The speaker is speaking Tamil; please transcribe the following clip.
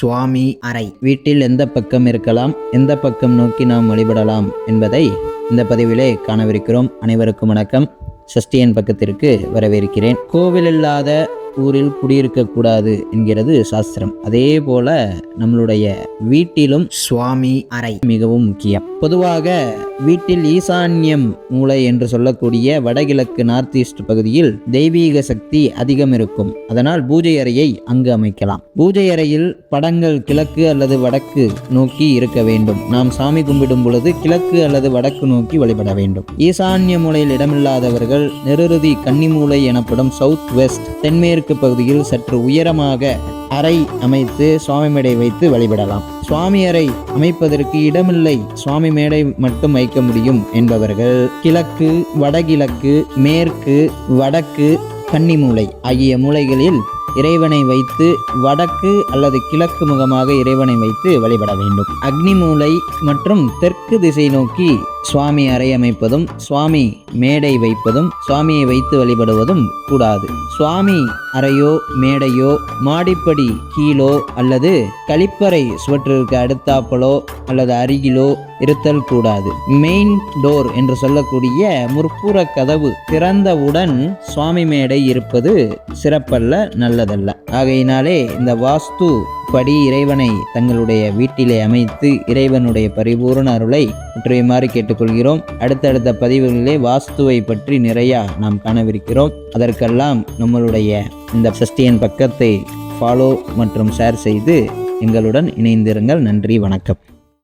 சுவாமி அறை. வீட்டில் எந்த பக்கம் இருக்கலாம் எந்த பக்கம் நோக்கி நாம் வழிபடலாம் என்பதை இந்த பதிவிலே காணவிருக்கிறோம். அனைவருக்கும் வணக்கம். சஷ்டியன் பக்கத்திற்கு வரவேற்கிறேன். கோவில் இல்லாத ஊரில் குடியிருக்கக்கூடாது என்கிறது சாஸ்திரம். அதே போல நம்மளுடைய வீட்டிலும் சுவாமி அறை மிகவும் முக்கியம். பொதுவாக வீட்டில் ஈசான்யம் மூலை என்று சொல்லக்கூடிய வடகிழக்கு நார்த் ஈஸ்ட் பகுதியில் தெய்வீக சக்தி அதிகம் இருக்கும். அதனால் பூஜை அறையை அங்கு அமைக்கலாம். பூஜை அறையில் படங்கள் கிழக்கு அல்லது வடக்கு நோக்கி இருக்க வேண்டும். நாம் சாமி கும்பிடும் பொழுது கிழக்கு அல்லது வடக்கு நோக்கி வழிபட வேண்டும். ஈசான்ய மூலையில் இடமில்லாதவர்கள் நெருருதி கன்னிமூலை எனப்படும் சவுத் வெஸ்ட் தென்மேற்கு பகுதியில் சற்று உயரமாக அறை அமைத்து சுவாமி மேடை வைத்து வழிபடலாம். சுவாமி அறை அமைப்பதற்கு இடமில்லை. சுவாமி மேடை மட்டும் வைக்க முடியும் என்பவர்கள் கிழக்கு வடகிழக்கு மேற்கு வடக்கு கன்னிமூலை ஆகிய மூலைகளில் இறைவனை வைத்து வடக்கு அல்லது கிழக்கு முகமாக இறைவனை வைத்து வழிபட வேண்டும். அக்னி மூலை மற்றும் தெற்கு திசை நோக்கி சுவாமி அறை அமைப்பதும் சுவாமி மேடை வைப்பதும் சுவாமியை வைத்து வழிபடுவதும் கூடாது. சுவாமி அறையோ மேடையோ மாடிப்படி கீழோ அல்லது கழிப்பறை சுவற்றிற்கு அடுத்தாப்பலோ அல்லது அருகிலோ இருத்தல் கூடாது. மெயின் டோர் என்று சொல்லக்கூடிய முற்புற கதவு திறந்தவுடன் சுவாமி மேடை இருப்பது சிறப்பல்ல நல்லதல்ல. ஆகையினாலே இந்த வாஸ்து படி இறைவனை தங்களுடைய வீட்டிலே அமைத்து இறைவனுடைய பரிபூரண அருளை முற்றுமாறு கேட்டுக்கொள்கிறோம். அடுத்தடுத்த பதிவுகளிலே வாஸ்துவை பற்றி நிறையா நாம் காணவிருக்கிறோம். அதற்கெல்லாம் நம்மளுடைய இந்த சஷ்டியன் பக்கத்தை ஃபாலோ மற்றும் ஷேர் செய்து எங்களுடன் இணைந்திருங்கள். நன்றி வணக்கம்.